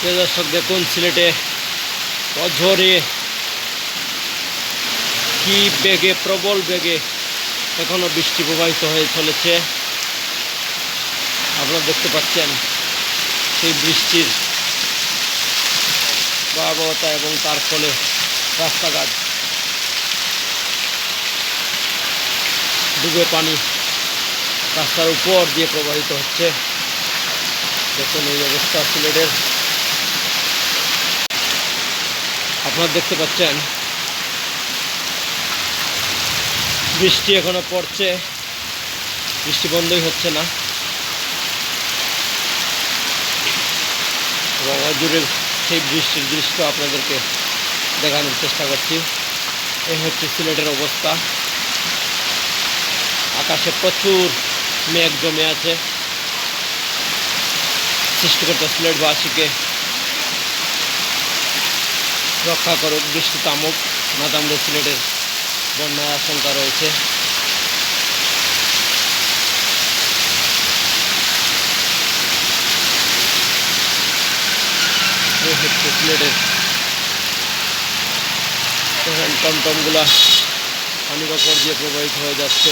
প্রিয় দর্শক, দেখুন সিলেটে অঝরে কি বেগে, প্রবল বেগে এখনও বৃষ্টি প্রবাহিত হয়ে চলেছে। আপনারা দেখতে পাচ্ছেন সেই বৃষ্টির ভয়াবহতা এবং তার ফলে রাস্তাঘাট ডুবে পানি রাস্তার উপর দিয়ে প্রবাহিত হচ্ছে। দেখুন এই অবস্থা সিলেটের। আপনারা দেখতে পাচ্ছেন। বৃষ্টি এখনও পড়ছে। বৃষ্টি বন্ধই হচ্ছে না। এবং অজুরের সেই বৃষ্টির দৃশ্য আপনাদেরকে দেখানোর চেষ্টা করছি। এই হচ্ছে সিলেটের অবস্থা। আকাশে প্রচুর মেঘ জমে আছে। সৃষ্টিকর্তা সিলেটবাসীকে রক্ষা করুক বৃষ্টি তামুক তামলে সিলেটের বন্যার আশঙ্কা রয়েছে। সিলেটের টমটমগুলা। পানির ওপর দিয়ে প্রবাহিত হয়ে যাচ্ছে।